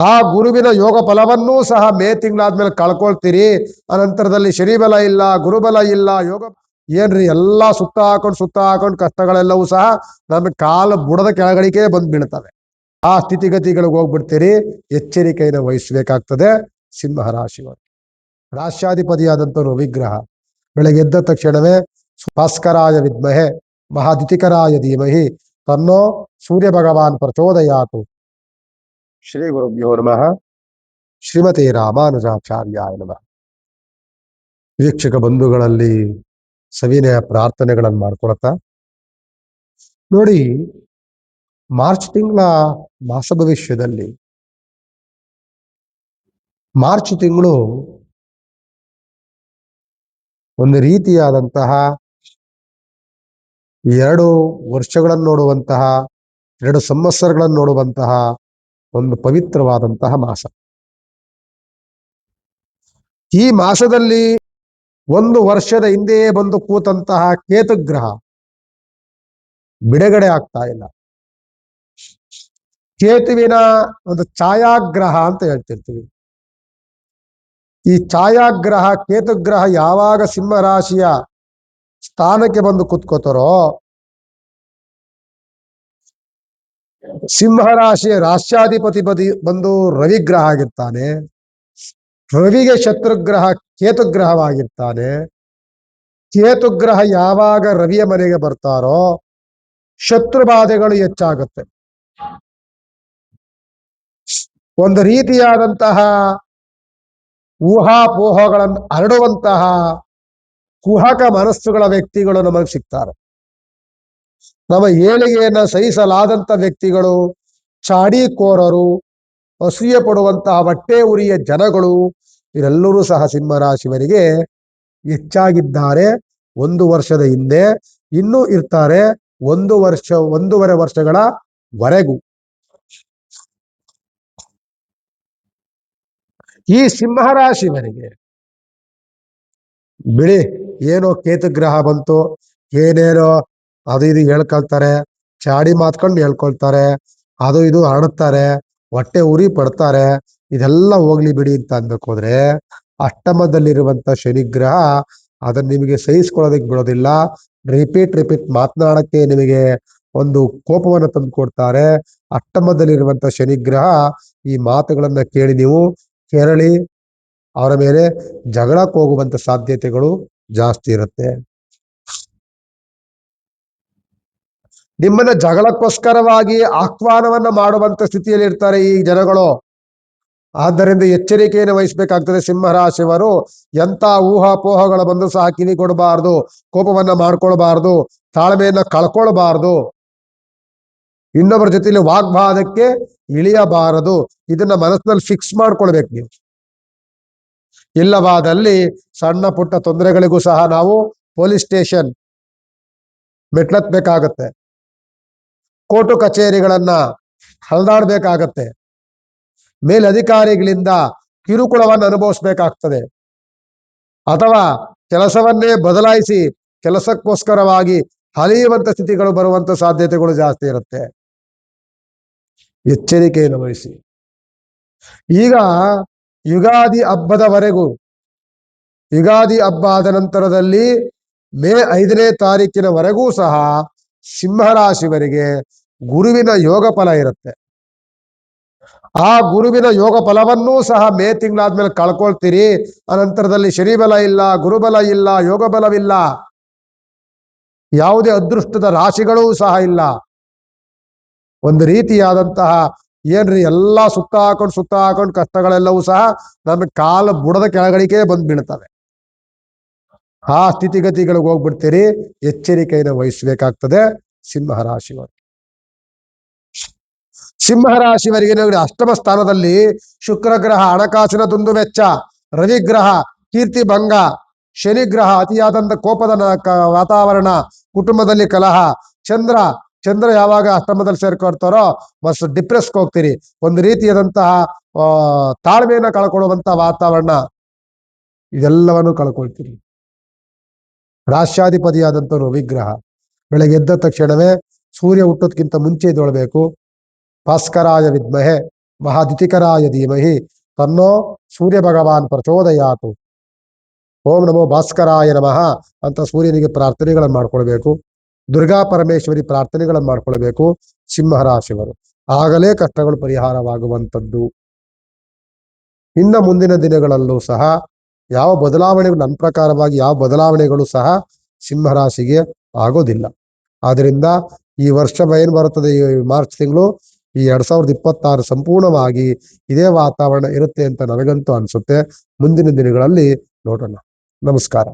ಆ ಗುರುವಿನ ಯೋಗ ಫಲವನ್ನೂ ಸಹ ಮೇ ತಿಂಗಳಾದ್ಮೇಲೆ ಕಳ್ಕೊಳ್ತೀರಿ. ಅನಂತರದಲ್ಲಿ ಶನಿಬಲ ಇಲ್ಲ, ಗುರುಬಲ ಇಲ್ಲ, ಯೋಗ ಏನ್ರಿ ಎಲ್ಲಾ ಸುತ್ತ ಹಾಕೊಂಡು ಸುತ್ತ ಹಾಕೊಂಡು ಕಷ್ಟಗಳೆಲ್ಲವೂ ಸಹ ನಮ್ಮ ಕಾಲ ಬುಡದ ಕೆಳಗಡಿಕೆ ಬಂದ್ ಬೀಳ್ತವೆ. ಆ ಸ್ಥಿತಿಗತಿಗಳಿಗೆ ಹೋಗ್ಬಿಡ್ತೀರಿ. ಎಚ್ಚರಿಕೆಯನ್ನ ವಹಿಸಬೇಕಾಗ್ತದೆ. ಸಿಂಹ ರಾಶಿಯವರು ರಾಶ್ಯಾಧಿಪತಿಯಾದಂಥವ್ರು ವಿಗ್ರಹ. ಬೆಳಗ್ಗೆ ಎದ್ದ ತಕ್ಷಣವೇ ಭಾಸ್ಕರಾಯ ವಿದ್ಮಹೆ, ಮಹಾದಿತಿಕರಾಯ ಧೀಮಹಿ, ತನ್ನೋ ಸೂರ್ಯ ಭಗವಾನ್ ಪ್ರಚೋದಯಾತು. ಶ್ರೀ ಗುರುಭ್ಯೋ ನಮಃ ಶ್ರೀಮತಿ ರಾಮಾನುಜಾಚಾರ್ಯಾಯ ನಮಃ ವೀಕ್ಷಕ ಬಂಧುಗಳಲ್ಲಿ ಸವಿನಯ ಪ್ರಾರ್ಥನೆಗಳನ್ನು ಮಾಡ್ಕೊಳತ್ತ, ನೋಡಿ, ಮಾರ್ಚ್ ತಿಂಗಳ ಮಾಸ ಭವಿಷ್ಯದಲ್ಲಿ ಮಾರ್ಚ್ ತಿಂಗಳು ಒಂದು ರೀತಿಯಾದಂತಹ ಎರಡು ವರ್ಷಗಳನ್ನು ನೋಡುವಂತಹ, ಎರಡು ಸಂವತ್ಸರಗಳನ್ನು ನೋಡುವಂತಹ ಒಂದು ಪವಿತ್ರವಾದಂತಹ ಮಾಸ. ಈ ಮಾಸದಲ್ಲಿ ಒಂದು ವರ್ಷದ ಹಿಂದೆಯೇ ಬಂದು ಕೂತಂತಹ ಕೇತುಗ್ರಹ ಬಿಡುಗಡೆ ಆಗ್ತಾ ಇಲ್ಲ. ಕೇತುವಿನ ಒಂದು ಛಾಯಾಗ್ರಹ ಅಂತ ಹೇಳ್ತಿರ್ತೀವಿ. ಈ ಛಾಯಾಗ್ರಹ, ಕೇತುಗ್ರಹ ಯಾವಾಗ ಸಿಂಹ ರಾಶಿಯ ಸ್ಥಾನಕ್ಕೆ ಬಂದು ಕುತ್ಕೋತಾರೋ ಸಿಂಹ ರಾಶಿಯ ರಾಷ್ಟ್ರಾಧಿಪತಿ ಬದಿ ಬಂದು ರವಿಗ್ರಹ ಆಗಿರ್ತಾನೆ. ರವಿಗೆ ಶತ್ರುಗ್ರಹ ಕೇತುಗ್ರಹವಾಗಿರ್ತಾನೆ. ಕೇತುಗ್ರಹ ಯಾವಾಗ ರವಿಯ ಮನೆಗೆ ಬರ್ತಾರೋ ಶತ್ರು ಬಾಧೆಗಳು ಹೆಚ್ಚಾಗುತ್ತೆ. ಒಂದು ರೀತಿಯಾದಂತಹ ಊಹಾಪೋಹಗಳನ್ನು ಹರಡುವಂತಹ ಕುಹಕ ಮನಸ್ಸುಗಳ ವ್ಯಕ್ತಿಗಳು ನಮಗೆ ಸಿಗ್ತಾರೆ. ನಮ್ಮ ಏಳಿಗೆಯನ್ನ ಸಹಿಸಲಾದಂತ ವ್ಯಕ್ತಿಗಳು, ಚಾಡಿಕೋರರು ಅಸೂಯ ಪಡುವಂತಹ ಬಟ್ಟೆ ಉರಿಯ ಜನಗಳು, ಇವರೆಲ್ಲರೂ ಸಹ ಸಿಂಹರಾಶಿವರಿಗೆ ಹೆಚ್ಚಾಗಿದ್ದಾರೆ. ಒಂದು ವರ್ಷದ ಹಿಂದೆ, ಇನ್ನೂ ಇರ್ತಾರೆ ಒಂದು ವರ್ಷ, ಒಂದೂವರೆ ವರ್ಷಗಳ ವರೆಗೂ. ಈ ಸಿಂಹರಾಶಿವರಿಗೆ ಬಿಳಿ ಏನೋ ಕೇತುಗ್ರಹ ಬಂತು, ಏನೇನೋ ಅದು ಇದು ಹೇಳ್ಕೊಳ್ತಾರೆ, ಚಾಡಿ ಮಾತ್ಕೊಂಡು ಹೇಳ್ಕೊಳ್ತಾರೆ, ಅದು ಇದು ಹಾಡುತ್ತಾರೆ ಹೊಟ್ಟೆ ಉರಿ ಪಡ್ತಾರೆ, ಇದೆಲ್ಲ ಹೋಗ್ಲಿ ಬಿಡಿ ಅಂತ ಅನ್ಬೇಕು ಹೋದ್ರೆ ಅಷ್ಟಮದಲ್ಲಿರುವಂತ ಶನಿಗ್ರಹ ಅದನ್ನ ನಿಮಗೆ ಸಹಿಸ್ಕೊಳ್ಳೋದಕ್ಕೆ ಬಿಡೋದಿಲ್ಲ. ರಿಪೀಟ್ ರಿಪೀಟ್ ಮಾತನಾಡಕ್ಕೆ ನಿಮಗೆ ಒಂದು ಕೋಪವನ್ನು ತಂದು ಕೊಡ್ತಾರೆ. ಅಷ್ಟಮದಲ್ಲಿರುವಂತ ಶನಿಗ್ರಹ ಈ ಮಾತುಗಳನ್ನ ಕೇಳಿ ನೀವು ಕೆರಳಿ ಅವರ ಮೇಲೆ ಜಗಳಕ್ಕೆ ಹೋಗುವಂತ ಸಾಧ್ಯತೆಗಳು ಜಾಸ್ತಿ ಇರುತ್ತೆ. ನಿಮ್ಮನ್ನ ಜಗಳಕ್ಕೋಸ್ಕರವಾಗಿ ಆಹ್ವಾನವನ್ನ ಮಾಡುವಂತ ಸ್ಥಿತಿಯಲ್ಲಿ ಇರ್ತಾರೆ ಈ ಜನಗಳು. ಆದ್ದರಿಂದ ಎಚ್ಚರಿಕೆಯನ್ನು ವಹಿಸಬೇಕಾಗ್ತದೆ ಸಿಂಹರಾಶಿಯವರು. ಎಂತ ಊಹಾಪೋಹಗಳು ಬಂದು ಸಹ ಕಿನಿ ಕೊಡಬಾರದು ಕೋಪವನ್ನ ಮಾಡ್ಕೊಳ್ಬಾರ್ದು, ತಾಳ್ಮೆಯನ್ನ ಕಳ್ಕೊಳ್ಬಾರ್ದು. ಇನ್ನೊಬ್ಬರ ಜೊತೆಯಲ್ಲಿ ವಾಗ್ವಾದಕ್ಕೆ ಇಳಿಯಬಾರದು. ಇದನ್ನ ಮನಸ್ಸಿನಲ್ಲಿ ಫಿಕ್ಸ್ ಮಾಡ್ಕೊಳ್ಬೇಕು ನೀವು. ಇಲ್ಲವಾದಲ್ಲಿ ಸಣ್ಣ ಪುಟ್ಟ ತೊಂದರೆಗಳಿಗೂ ಸಹ ನಾವು ಪೊಲೀಸ್ ಸ್ಟೇಷನ್ ಮೆಟ್ಲತ್ಬೇಕಾಗತ್ತೆ. ಕೋರ್ಟು ಕಚೇರಿಗಳನ್ನ ಹಲ್ದಾಡ್ಬೇಕಾಗತ್ತೆ. ಮೇಲಧಿಕಾರಿಗಳಿಂದ ಕಿರುಕುಳವನ್ನು ಅನುಭವಿಸ್ಬೇಕಾಗ್ತದೆ. ಅಥವಾ ಕೆಲಸವನ್ನೇ ಬದಲಾಯಿಸಿ ಕೆಲಸಕ್ಕೋಸ್ಕರವಾಗಿ ಹಲಿಯುವಂತ ಸ್ಥಿತಿಗಳು ಬರುವಂತ ಸಾಧ್ಯತೆಗಳು ಜಾಸ್ತಿ ಇರುತ್ತೆ. ಎಚ್ಚರಿಕೆಯನ್ನು ವಹಿಸಿ. ಈಗ ಯುಗಾದಿ ಹಬ್ಬದವರೆಗೂ, ಯುಗಾದಿ ಹಬ್ಬ ಆದ ನಂತರದಲ್ಲಿ ಮೇ ಐದನೇ ತಾರೀಕಿನವರೆಗೂ ಸಹ ಸಿಂಹರಾಶಿವರಿಗೆ ಗುರುವಿನ ಯೋಗ ಫಲ ಇರುತ್ತೆ. ಆ ಗುರುವಿನ ಯೋಗ ಫಲವನ್ನೂ ಸಹ ಮೇ ತಿಂಗಳಾದ್ಮೇಲೆ ಕಳ್ಕೊಳ್ತೀರಿ. ಅನಂತರದಲ್ಲಿ ಶನಿಬಲ ಇಲ್ಲ, ಗುರುಬಲ ಇಲ್ಲ, ಯೋಗ ಬಲವಿಲ್ಲ. ಯಾವುದೇ ಅದೃಷ್ಟದ ರಾಶಿಗಳೂ ಸಹ ಇಲ್ಲ. ಒಂದು ರೀತಿಯಾದಂತಹ ಏನ್ರಿ ಎಲ್ಲಾ ಸುತ್ತ ಹಾಕೊಂಡು ಸುತ್ತ ಹಾಕೊಂಡು ಕಷ್ಟಗಳೆಲ್ಲವೂ ಸಹ ನನ್ನ ಕಾಲ ಬುಡದ ಕೆಳಗಡಿಕೆ ಬಂದ್ ಬೀಳ್ತವೆ. ಆ ಸ್ಥಿತಿಗತಿಗಳಿಗೆ ಹೋಗ್ಬಿಡ್ತೀರಿ. ಎಚ್ಚರಿಕೆಯನ್ನು ವಹಿಸಬೇಕಾಗ್ತದೆ. ಸಿಂಹ ರಾಶಿಯವರು. ಸಿಂಹ ರಾಶಿಯವರಿಗೆ ನೋಡಿ, ಅಷ್ಟಮ ಸ್ಥಾನದಲ್ಲಿ ಶುಕ್ರ ಗ್ರಹ ಹಣಕಾಸಿನ ದುಂದು ವೆಚ್ಚ, ರವಿಗ್ರಹ, ಕೀರ್ತಿ ಭಂಗ, ಶನಿಗ್ರಹ, ಅತಿಯಾದಂತ ಕೋಪದ ವಾತಾವರಣ, ಕುಟುಂಬದಲ್ಲಿ ಕಲಹ, ಚಂದ್ರ ಚಂದ್ರ ಯಾವಾಗ ಅಷ್ಟಮದಲ್ಲಿ ಸೇರ್ಕೊಡ್ತಾರೋ ಮಸ್ತ್ ಡಿಪ್ರೆಸ್ಗೆ ಹೋಗ್ತೀರಿ. ಒಂದು ರೀತಿಯಾದಂತಹ ತಾಳ್ಮೆಯನ್ನ ಕಳ್ಕೊಳ್ಳುವಂತ ವಾತಾವರಣ ಇದೆಲ್ಲವನ್ನು ಕಳ್ಕೊಳ್ತೀರಿ. ರಾಷ್ಟ್ರಾಧಿಪತಿಯಾದಂಥವ್ರು ವಿಗ್ರಹ. ಬೆಳಗ್ಗೆ ಎದ್ದ ತಕ್ಷಣವೇ ಸೂರ್ಯ ಹುಟ್ಟೋದ್ಕಿಂತ ಮುಂಚೆ ಎದ್ದೇಳ್ಬೇಕು. ಭಾಸ್ಕರಾಯ ವಿದ್ಮಹೆ ಮಹಾದಿತಿಕರಾಯ ಧೀಮಹಿ ತನ್ನೋ ಸೂರ್ಯ ಭಗವಾನ್ ಪ್ರಚೋದಯಾತು ಓಂ ನಮೋ ಭಾಸ್ಕರಾಯ ನಮಃ ಅಂತ ಸೂರ್ಯನಿಗೆ ಪ್ರಾರ್ಥನೆಗಳನ್ನು ಮಾಡ್ಕೊಳ್ಬೇಕು. ದುರ್ಗಾ ಪರಮೇಶ್ವರಿ ಪ್ರಾರ್ಥನೆಗಳನ್ನು ಮಾಡ್ಕೊಳ್ಬೇಕು ಸಿಂಹರಾಶಿವರು ಆಗಲೇ ಕಷ್ಟಗಳು ಪರಿಹಾರವಾಗುವಂಥದ್ದು. ಇನ್ನು ಮುಂದಿನ ದಿನಗಳಲ್ಲೂ ಸಹ ಯಾವ ಬದಲಾವಣೆಗಳು ನನ್ನ ಪ್ರಕಾರವಾಗಿ ಯಾವ ಬದಲಾವಣೆಗಳು ಸಹ ಸಿಂಹರಾಶಿಗೆ ಆಗೋದಿಲ್ಲ. ಆದ್ರಿಂದ ಈ ವರ್ಷ ಏನು ಬರುತ್ತದೆ ಈ ಮಾರ್ಚ್ ತಿಂಗಳು ಈ ಎರಡ್ ಸಾವಿರದ ಇಪ್ಪತ್ತಾರು ಸಂಪೂರ್ಣವಾಗಿ ಇದೇ ವಾತಾವರಣ ಇರುತ್ತೆ ಅಂತ ನನಗಂತೂ ಅನ್ಸುತ್ತೆ. ಮುಂದಿನ ದಿನಗಳಲ್ಲಿ ನೋಡೋಣ. ನಮಸ್ಕಾರ.